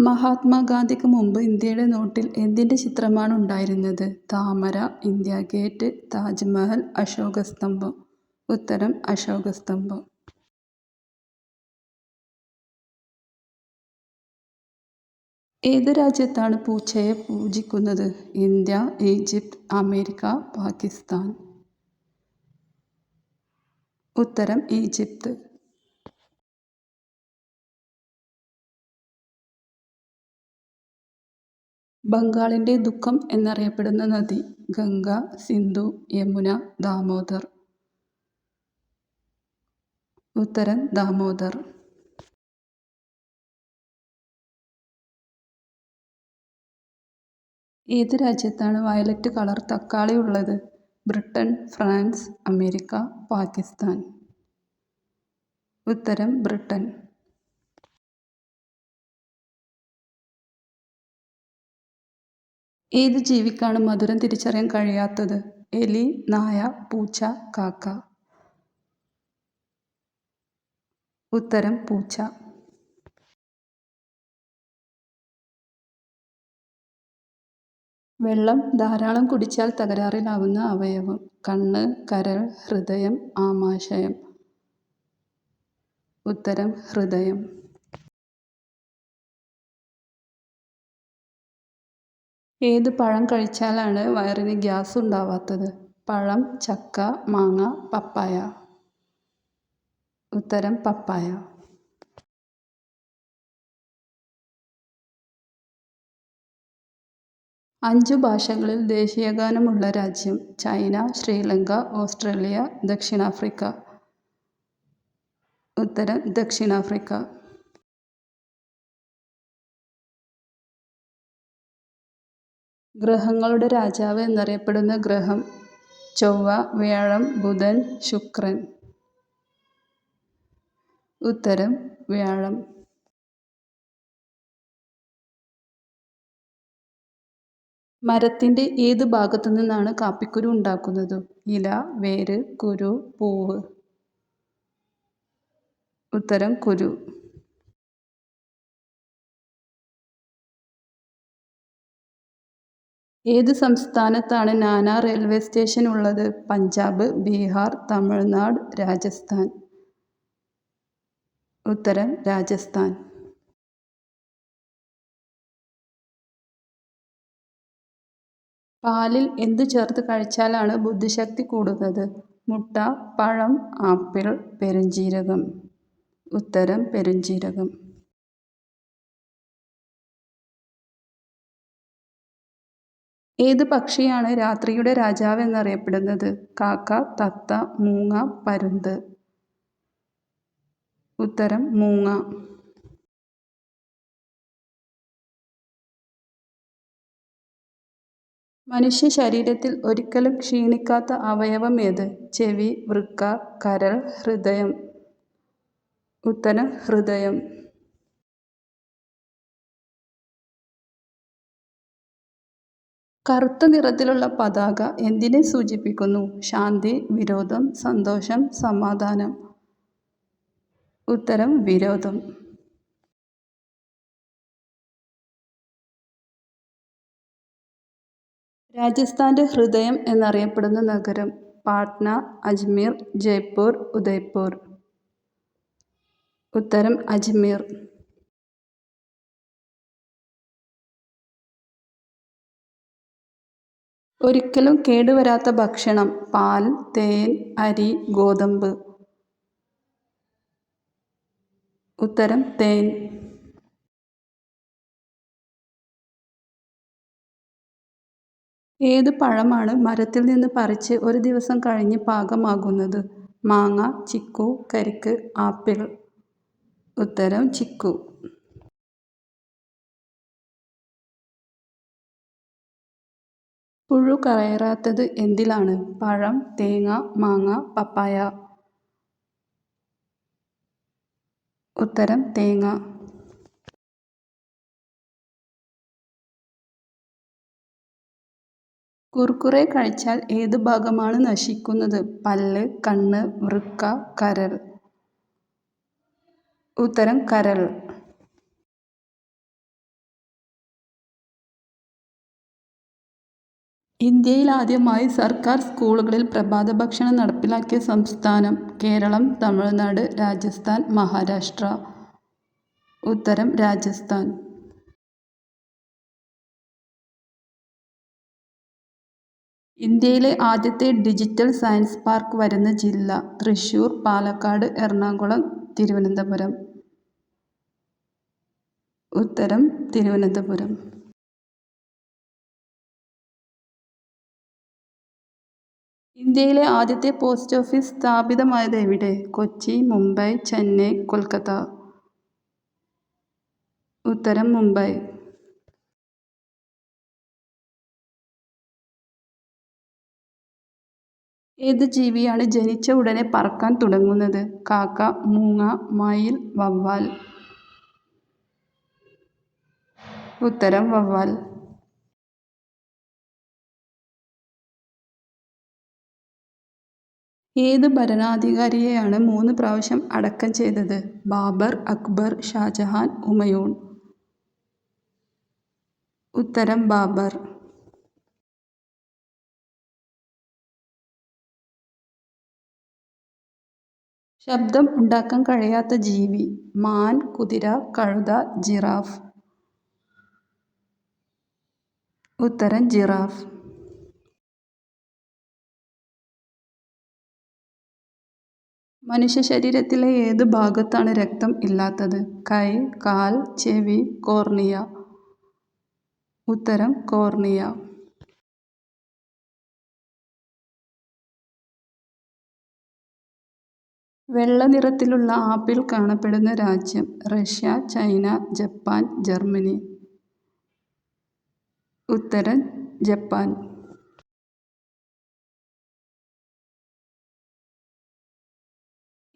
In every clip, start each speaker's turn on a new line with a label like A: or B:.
A: മഹാത്മാഗാന്ധിക്ക് മുമ്പ് ഇന്ത്യയുടെ നോട്ടിൽ എന്തിന്റെ ചിത്രമാണ് ഉണ്ടായിരുന്നത്? താമര, ഇന്ത്യ ഗേറ്റ്, താജ്മഹൽ, അശോകസ്തംഭം. ഉത്തരം അശോകസ്തംഭം. ഏത് രാജ്യത്താണ് പൂച്ചയെ പൂജിക്കുന്നത്? ഇന്ത്യ, ഈജിപ്ത്, അമേരിക്ക, പാകിസ്ഥാൻ ഉത്തരം ഈജിപ്ത്. ബംഗാളിന്റെ ദുഃഖം എന്നറിയപ്പെടുന്ന നദി? ഗംഗ, സിന്ധു, യമുന, ദാമോദർ. ഉത്തരൻ ദാമോദർ. ഏത് രാജ്യത്താണ് വയലറ്റ് കളർ തക്കാളി ഉള്ളത്? ബ്രിട്ടൻ, ഫ്രാൻസ്, അമേരിക്ക, പാകിസ്ഥാൻ ഉത്തരം ബ്രിട്ടൻ. ഏത് ജീവിക്കാണ് മധുരം തിരിച്ചറിയാൻ കഴിയാത്തത്? എലി, നായ, പൂച്ച, കാക്ക. ഉത്തരം പൂച്ച. വെള്ളം ധാരാളം കുടിച്ചാൽ തകരാറിലാവുന്ന അവയവം? കണ്ണ്, കരൾ, ഹൃദയം, ആമാശയം. ഉത്തരം ഹൃദയം. ഏത് പഴം കഴിച്ചാലാണ് വയറിന് ഗ്യാസ് ഉണ്ടാവാത്തത്? പഴം, ചക്ക, മാങ്ങ, പപ്പായ. ഉത്തരം പപ്പായ. അഞ്ചു ഭാഷകളിൽ ദേശീയഗാനമുള്ള രാജ്യം? ചൈന, ശ്രീലങ്ക, ഓസ്ട്രേലിയ, ദക്ഷിണാഫ്രിക്ക. ഉത്തരം ദക്ഷിണാഫ്രിക്ക. ഗ്രഹങ്ങളുടെ രാജാവ് എന്നറിയപ്പെടുന്ന ഗ്രഹം? ചൊവ്വ, വ്യാഴം, ബുധൻ, ശുക്രൻ. ഉത്തരം വ്യാഴം. മരത്തിന്റെ ഏത് ഭാഗത്തു നിന്നാണ് കാപ്പിക്കുരു ഉണ്ടാക്കുന്നത്? ഇല, വേര്, കുരു, പൂവ്. ഉത്തരം കുരു. ഏത് സംസ്ഥാനത്താണ് നാനാ റെയിൽവേ സ്റ്റേഷൻ ഉള്ളത്? പഞ്ചാബ്, ബീഹാർ, തമിഴ്നാട്, രാജസ്ഥാൻ. ഉത്തരം രാജസ്ഥാൻ. പാലിൽ എന്ത് ചേർത്ത് കഴിച്ചാലാണ് ബുദ്ധിശക്തി കൂടുന്നത്? മുട്ട, പഴം, ആപ്പിൾ, പെരുംജീരകം. ഉത്തരം പെരുംജീരകം. ഏത് പക്ഷിയാണ് രാത്രിയുടെ രാജാവ് എന്നറിയപ്പെടുന്നത്? കാക്ക, തത്ത, മൂങ്ങ, പരുന്ത്. ഉത്തരം മൂങ്ങ. മനുഷ്യ ശരീരത്തിൽ ഒരിക്കലും ക്ഷീണിക്കാത്ത അവയവം ഏത്? ചെവി, വൃക്ക, കരൾ, ഹൃദയം. ഉത്തരം ഹൃദയം. കറുത്ത നിറത്തിലുള്ള പതാക എന്തിനെ സൂചിപ്പിക്കുന്നു? ശാന്തി, വിരോധം, സന്തോഷം, സമാധാനം. ഉത്തരം വിരോധം. രാജസ്ഥാന്റെ ഹൃദയം എന്നറിയപ്പെടുന്ന നഗരം? പാട്ന, അജ്മീർ, ജയ്പൂർ, ഉദയ്പൂർ. ഉത്തരം അജ്മീർ. ഒരിക്കലും കേടുവരാത്ത ഭക്ഷണം? പാൽ, തേൻ, അരി, ഗോതമ്പ്. ഉത്തരം തേൻ. ഏത് പഴമാണ് മരത്തിൽ നിന്ന് പറിച്ച് ഒരു ദിവസം കഴിഞ്ഞ് പാകമാകുന്നത്? മാങ്ങ, ചിക്കു, കരിക്ക്, ആപ്പിൾ. ഉത്തരം ചിക്കു. പുഴു കയറാത്തത് എന്തിലാണ്? പഴം, തേങ്ങ, മാങ്ങ, പപ്പായ. ഉത്തരം തേങ്ങ. കുർക്കുറെ കഴിച്ചാൽ ഏത് ഭാഗമാണ് നശിക്കുന്നത്? പല്ല്, കണ്ണ്, വൃക്ക, കരൾ. ഉത്തരം കരൾ. ഇന്ത്യയിൽ ആദ്യമായി സർക്കാർ സ്കൂളുകളിൽ പ്രഭാത ഭക്ഷണം നടപ്പിലാക്കിയ സംസ്ഥാനം കേരളം തമിഴ്നാട് രാജസ്ഥാൻ മഹാരാഷ്ട്ര. ഉത്തരം രാജസ്ഥാൻ. ഇന്ത്യയിലെ ആദ്യത്തെ ഡിജിറ്റൽ സയൻസ് പാർക്ക് വരുന്ന ജില്ല തൃശ്ശൂർ പാലക്കാട് എറണാകുളം തിരുവനന്തപുരം. ഉത്തരം തിരുവനന്തപുരം. ഇന്ത്യയിലെ ആദ്യത്തെ പോസ്റ്റ് ഓഫീസ് സ്ഥാപിതമായത് എവിടെ? കൊച്ചി മുംബൈ ചെന്നൈ കൊൽക്കത്ത. ഉത്തരം മുംബൈ. ഏത് ജീവിയാണ് ജനിച്ച ഉടനെ പറക്കാൻ തുടങ്ങുന്നത്? കാക്ക മൂങ്ങ മയിൽ വവ്വാൽ. ഉത്തരം വവ്വാൽ. ഏത് ഭരണാധികാരിയെയാണ് മൂന്ന് പ്രാവശ്യം അടക്കം ചെയ്തത്? ബാബർ അക്ബർ ഷാജഹാൻ ഉമയൂൺ. ഉത്തരം ബാബർ. ശബ്ദം ഉണ്ടാക്കാൻ കഴിയാത്ത ജീവി. മാൻ കുതിര കഴുത ജിറാഫ്. ഉത്തരം ജിറാഫ്. മനുഷ്യ ശരീരത്തിലെ ഏത് ഭാഗത്താണ് രക്തം ഇല്ലാത്തത്? കൈ കാൽ ചെവി കോർണിയ. ഉത്തരം കോർണിയ. വെള്ള നിറത്തിലുള്ള ആപ്പിൾ കാണപ്പെടുന്ന രാജ്യം റഷ്യ ചൈന ജപ്പാൻ ജർമ്മനി. ഉത്തരം ജപ്പാൻ.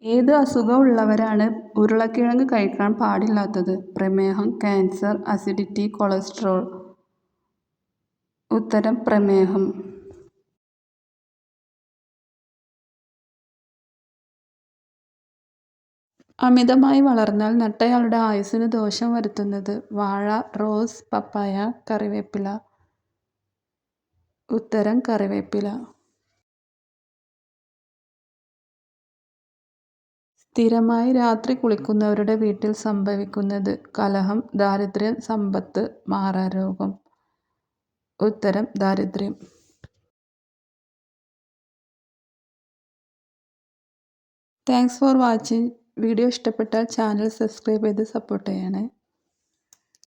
A: ഏത് അസുഖമുള്ളവരാണ് ഉരുളക്കിഴങ്ങ് കഴിക്കാൻ പാടില്ലാത്തത്? പ്രമേഹം ക്യാൻസർ അസിഡിറ്റി കൊളസ്ട്രോൾ. ഉത്തരം പ്രമേഹം. അമിതമായി വളർന്നാൽ നട്ടയാളുടെ ആയുസ്സിന് ദോഷം വരുത്തുന്നത് വാഴ റോസ് പപ്പായ കറിവേപ്പില. ഉത്തരം കറിവേപ്പില. സ്ഥിരമായി രാത്രി കുളിക്കുന്നവരുടെ വീട്ടിൽ സംഭവിക്കുന്നത് കലഹം ദാരിദ്ര്യം സമ്പത്ത് മാറാരോഗം. ഉത്തരം ദാരിദ്ര്യം. താങ്ക്സ് ഫോർ വാച്ചിങ് വീഡിയോ ഇഷ്ടപ്പെട്ടാൽ ചാനൽ സബ്സ്ക്രൈബ് ചെയ്ത് സപ്പോർട്ട് ചെയ്യണേ.